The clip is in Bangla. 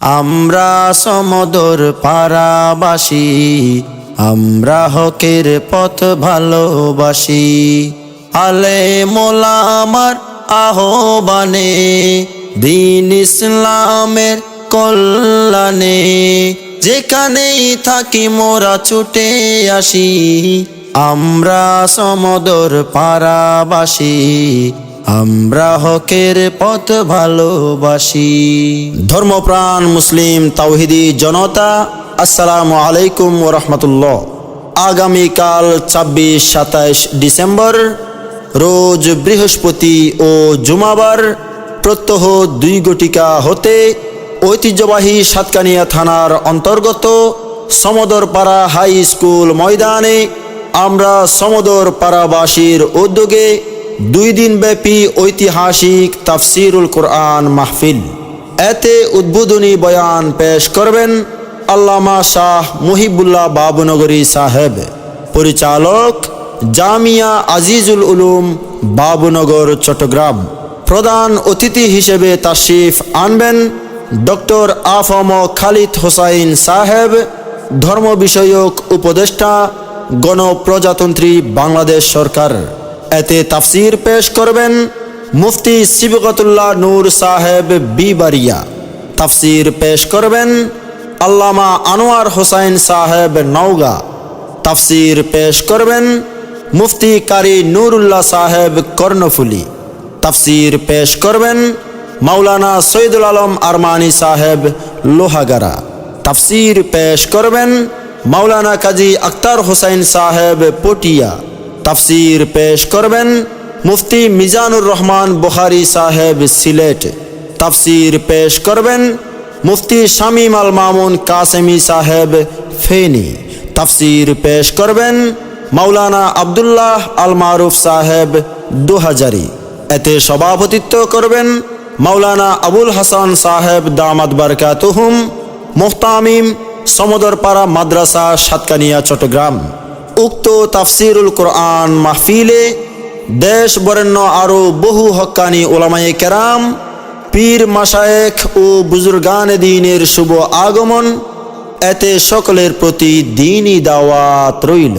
আমরা সমদর পারাবাসী আমরা হকের পথ ভালোবাসি। আলে মোলা আমার আহ্বানে, দিন ইসলামের কল্যাণে। যেখানেই থাকি মোরা ছুটে আসি, আমরা সমদর পারাবাসী আমরা হকের পথ ভালোবাসি। ধর্মপ্রাণ মুসলিম তাওহিদি জনতা, আসসালামু আলাইকুম রহমতুল্লাহ। আগামীকাল ছাব্বিশ সাতাইশ ডিসেম্বর, রোজ বৃহস্পতি ও জুমাবার, প্রত্যহ দুই গটিকা হতে ঐতিহ্যবাহী সাতকানিয়া থানার অন্তর্গত সমদরপাড়া হাই স্কুল ময়দানে আমরা সমদর পাড়াবাসীর উদ্যোগে দুই দিন ব্যাপী ঐতিহাসিক তাফসিরুল কোরআন মাহফিল। এতে উদ্বোধনী বয়ান পেশ করবেন আল্লামা শাহ মুহিবুল্লাহ বাবুনগরী সাহেব, পরিচালক জামিয়া আজিজুল উলুম বাবুনগর, চট্টগ্রাম। প্রধান অতিথি হিসেবে তাশরিফ আনবেন ডক্টর আফম খালিদ হোসাইন সাহেব ধর্ম বিষয়ক উপদেষ্টা, গণপ্রজাতন্ত্রী বাংলাদেশ সরকার। এতে তাফসির পেশ করবেন মুফতি সিবকতুল্লাহ নূর সাহেব বিবারিয়া। তাফসির পেশ করবেন আল্লামা আনোয়ার হোসাইন সাহেব নওগা। তাফসির পেশ করবেন মুফতি কারি নুরুল্লাহ সাহেব কর্ণফুলি। তাফসির পেশ করবেন মাওলানা সৈদুল আলম আরমানি সাহেব লোহাগারা তাফসির পেশ করবেন মাওলানা কাজী আক্তার হোসাইন সাহেব পটিয়া। তাফসির পেশ করবেন মুফতি মিজানুর রহমান বুখারি সাহেব সিলেট। তাফসির পেশ করবেন মুফতি শামীম আল মামুন কাসেমি সাহেব ফেনী। তাফসির পেশ করবেন মাওলানা আবদুল্লাহ আল মারুফ সাহেব দুহাজারি। এতে সভাপতিত্ব করবেন মাওলানা আবুল হাসান সাহেব দামাদ বারকাতুহুম মোহতামিম সমদরপাড়া মাদ্রাসা সাতকানিয়া, চট্টগ্রাম। উক্ত তাফসিরুল কোরআন মাহফিলে দেশ বরেণ্য আরও বহু হকানি ওলামায়ে কেরাম, পীর মাসায়েক ও বুজুর্গান দিনের শুভ আগমন এতে সকলের প্রতি দিনই দাওয়াত রইল।